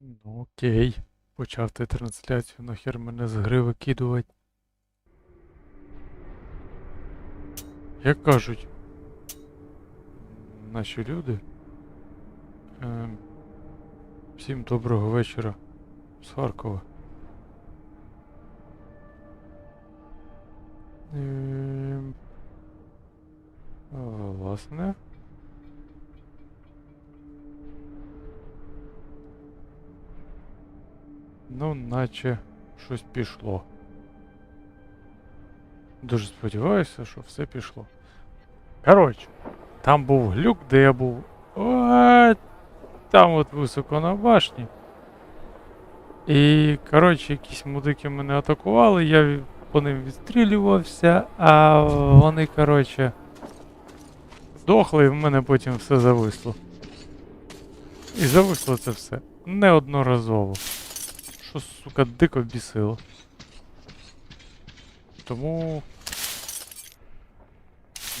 Ну окей. Почав ти трансляцію, нахер мене з гри викидувати. Як кажуть наші люди. ем, всім доброго вечора з Харкова. Ем, власне. Ну, наче щось пішло. Дуже сподіваюся, що все пішло. Коротше, там був глюк, де я був. О, там от високо на башні. І, коротше, якісь мудики мене атакували, я по ним відстрілювався, а вони, коротше, дохли, і в мене потім все зависло. І зависло це все неодноразово. Що, сука, дико бісило. Тому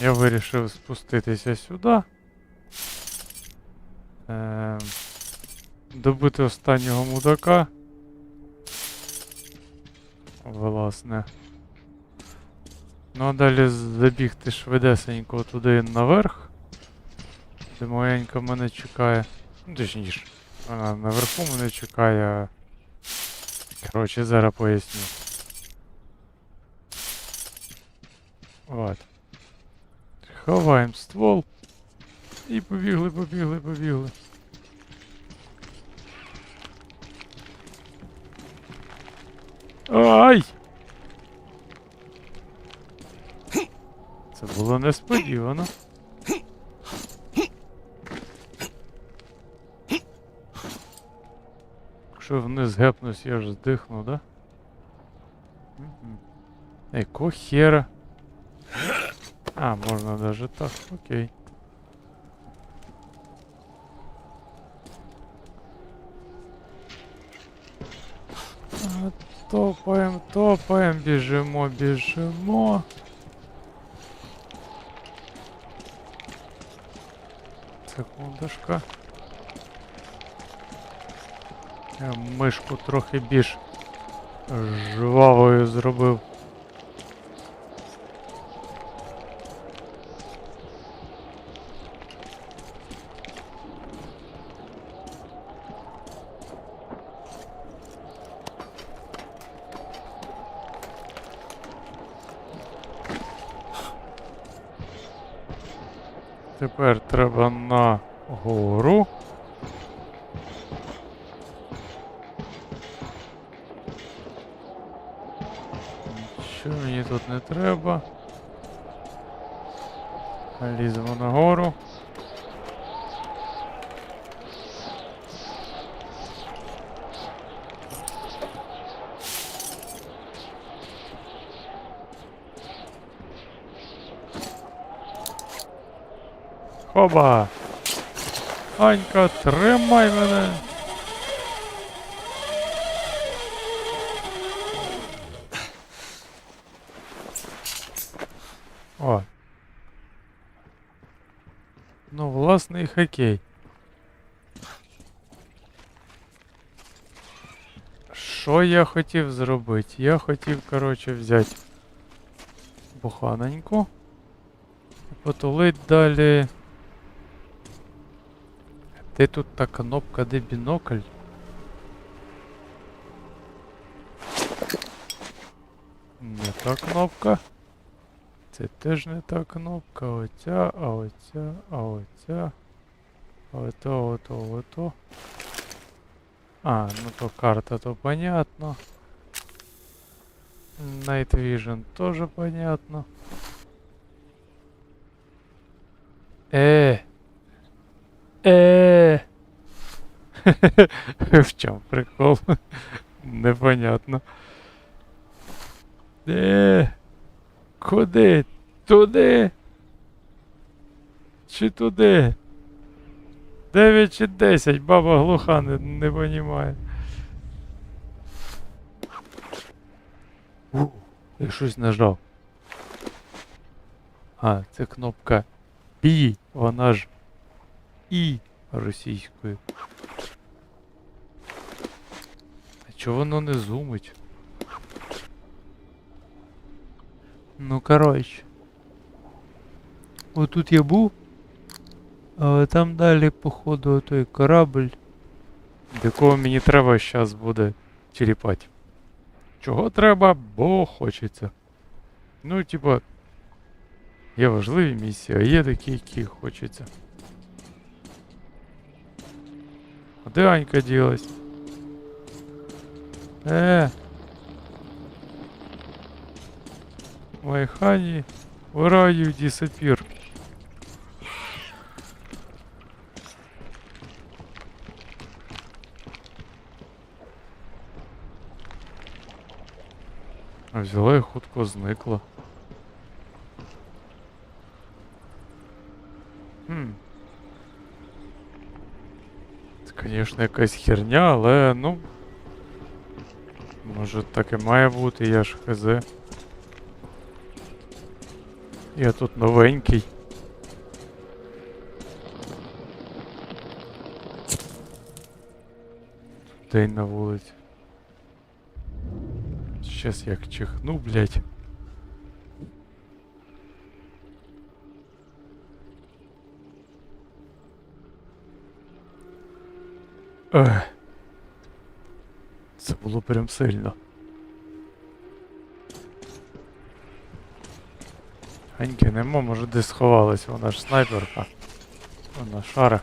я вирішив спуститися сюди. Ем, добити останнього мудака. Власне. Ну а далі забігти швидесенько туди наверх. Де маленька мене чекає. Ну, точніше, вона наверху мене чекає. А Коротше, зараз поясню. От. Ховаємо ствол. І побігли, побігли, побігли. Ай! Це було несподівано. Якщо вниз гепнусь, я ж здихну, да? Якого хера? А, можна даже так, окей. Топаем, топаем, біжимо, біжимо. Секундочка. Мишку трохи більш жвавою зробив. Тепер треба на гору. Тут не треба? Ліземо нагору. Хоба! Анька, тримай мене! О. Ну, власне, і хокей. Що я хотів зробити? Я хотів, коротше, взяти буханеньку. І потулить далі. Де тут та кнопка, де бінокль? Не та кнопка. Це теж не та кнопка, оця, а оця, а оця. А ото, ото, ото. А, ну то карта, то понятно. Night Vision тоже понятно. Э. Э. В чем прикол? Непонятно. Э. Куди? Туди? Чи туди? 9 чи 10, баба глуха не, не понімає. Я щось нажав. А, це кнопка P, вона ж І російською. А Чого воно не зумить? Ну, коротше. Отут я був. Але там далі, походу, той корабль. До мені треба зараз буде черіпати. Чого треба, бо хочеться. Ну, типа. Є важливі місії, а є такі, які хочеться. А де Анька ділась? Е. Ой, Хані, where are you disappear? А взяла і хутко зникла. Хм. Це, звісно, якась херня, але ну. Може так і має бути, я ж хз. Я тут новенький. День на вулиці. Щас як чихну, блядь. Це було прям сильно. Аньки нема, може десь сховалась, вона ж снайперка. Вона шара.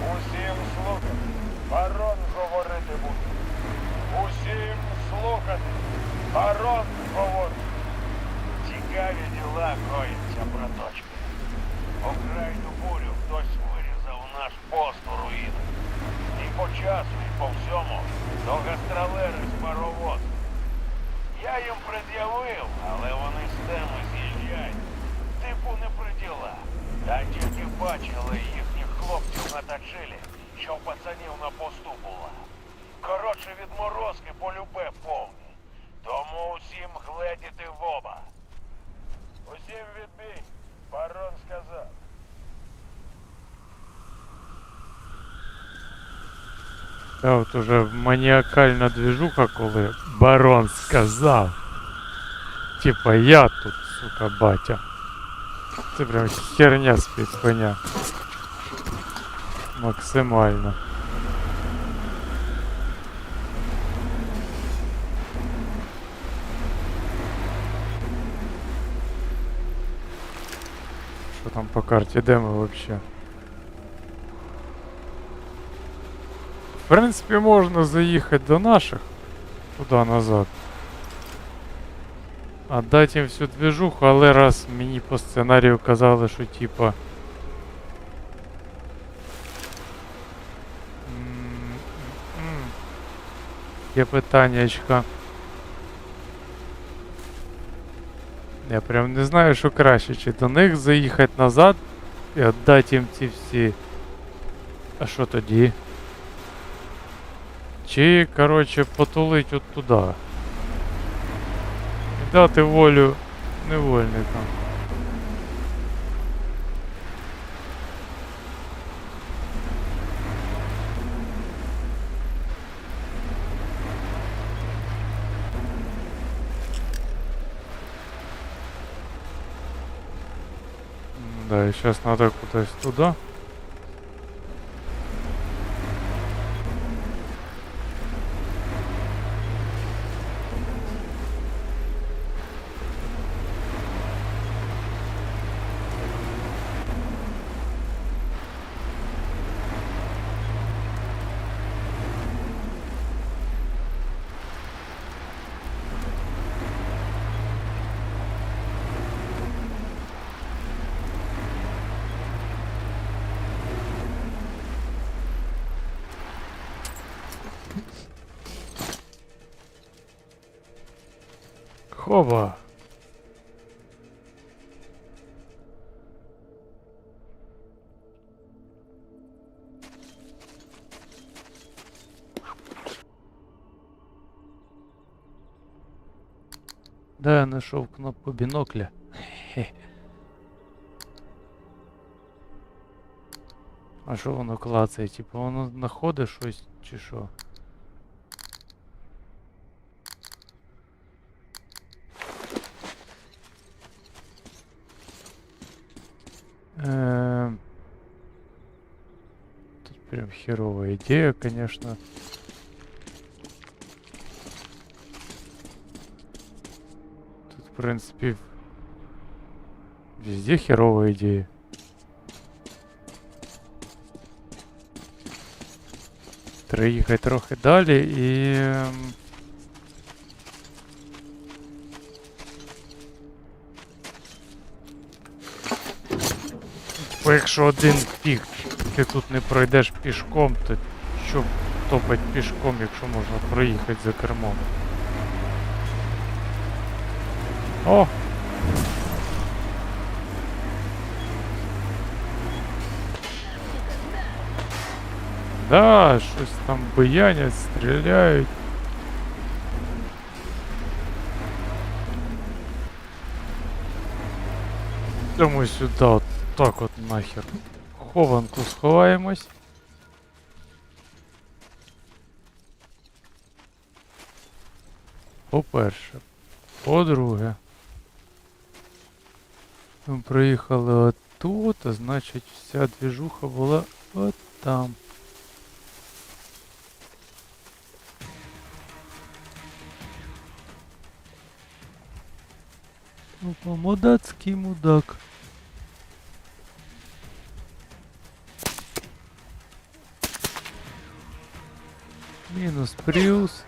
Усім слухати. Барон говорити буде. Усім слухати. Барон. Діла коїться, браточки. Окрайну бурю хтось вирізав наш пост у руїнах. І по часу, і по всьому до гастролери з паровоз. Я їм пред'явив, але вони з теми з'їжджають. Типу не при діла. Та тільки бачили їхніх хлопців на тачилі, що пацанів на посту була. Коротше, відморозки полюбе повні. Тому усім гледіти в оба. Усім відбій, барон сказав. Та от уже маніакальна движуха, коли барон сказав. Типа я тут, сука, батя. Це прям херня з-під коня. Максимально. Там по карті, де ми вообще? В принципі, можна заїхати до наших туди назад. Отдать їм всю движуху, але раз мені по сценарію казали, що типа. Є питаннячка. Я прям не знаю, що краще, чи до них заїхати назад і віддати їм ці всі. А що тоді? Чи, короче, потулить от туди. І дати волю невольникам. Да, и сейчас надо куда-то туда. Опа. Да, я нашел кнопку бинокля. А что воно клацає? Типа воно знаходить щось чи що? прям херовая идея, конечно. Тут, в принципе, везде херовая идея. Треба їхати трохи далі і. ем, Бо якщо один пік ти тут не пройдеш пішком, то що топать пішком, якщо можна проїхати за кермом? О! Да, щось там буянять, стріляють. Тому сюди, от так от нахер. Хованку сховаємось. По-перше. По-друге. Ми проїхали отут, а значить вся двіжуха була от там. Опа, мудацький мудак. Мінус Пріус.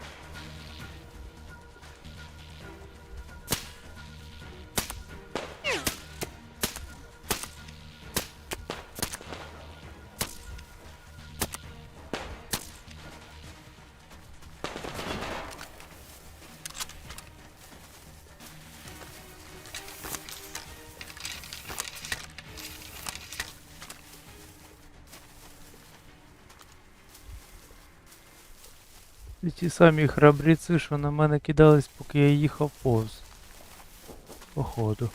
Це ті самі храбріці, що на мене кидались, поки я їхав повз. Походу.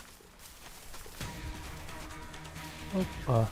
Опа.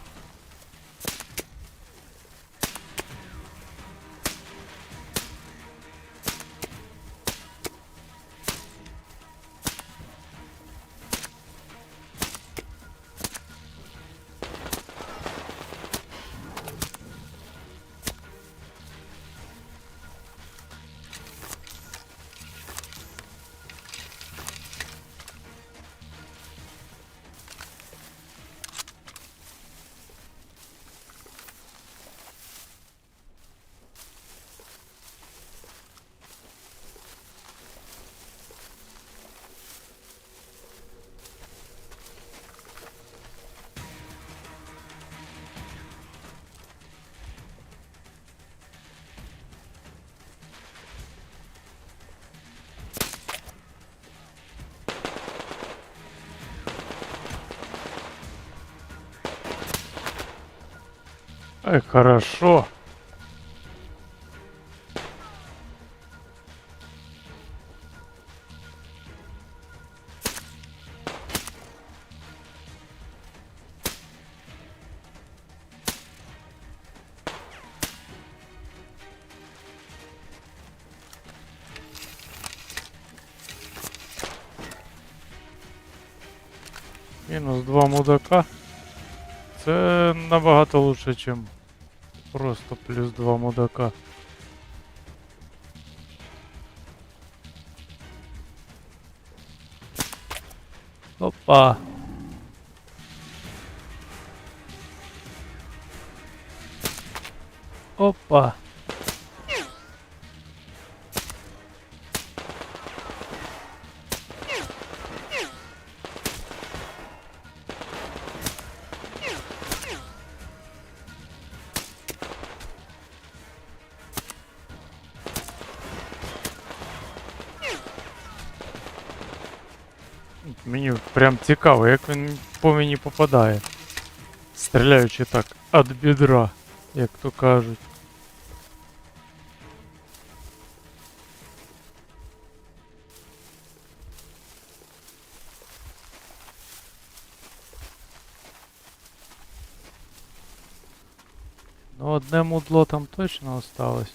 Ай, хорошо. Мінус два мудака. Це набагато лучше, ніж просто плюс два мудака. Опа. Опа. Прям цікаво, як він по мені попадає. Стріляючи так від бідра, як то кажуть. Ну одне мудло там точно осталось.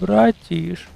Братиш.